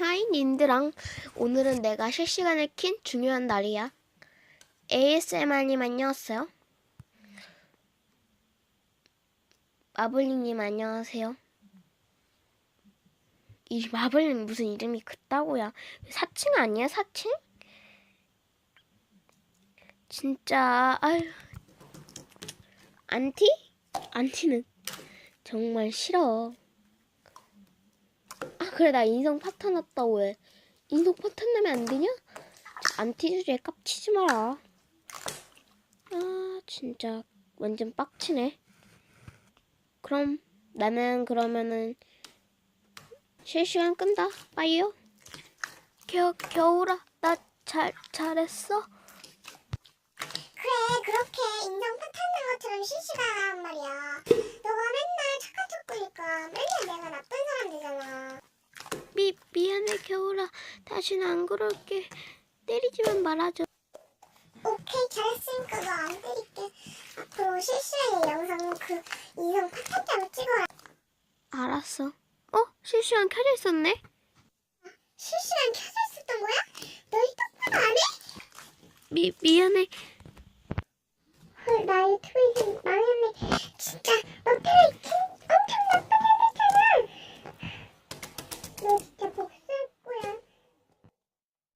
하이 님들랑 오늘은 내가 실시간을 킨 중요한 날이야. ASMR님 안녕하세요. 마블링님 안녕하세요. 이 마블링 무슨 이름이 그따고야? 사칭 아니야 사칭? 진짜 아유 안티? 안티는 정말 싫어. 아 그래 나 인성 파탄 났다고 해. 인성 파탄 나면 안 되냐? 안 티 주제에 깝치지 마라. 아 진짜 완전 빡치네. 그럼 나는 그러면은 실시간 끈다. 빠이요. 겨 겨울아 나 잘 잘했어. 그래 그렇게 인정 미 미안해 겨울아 다시는 안 그럴게. 때리지만 말아줘. 오케이 잘했으니까 너 안 때릴게 앞으로 실시간에 영상 그 인성 파탄자로 찍어라 알았어. 어 실시간 켜져 있었네. 실시간 켜져 있었던 거야? 너희 똑바로 안 해? 미 미안해.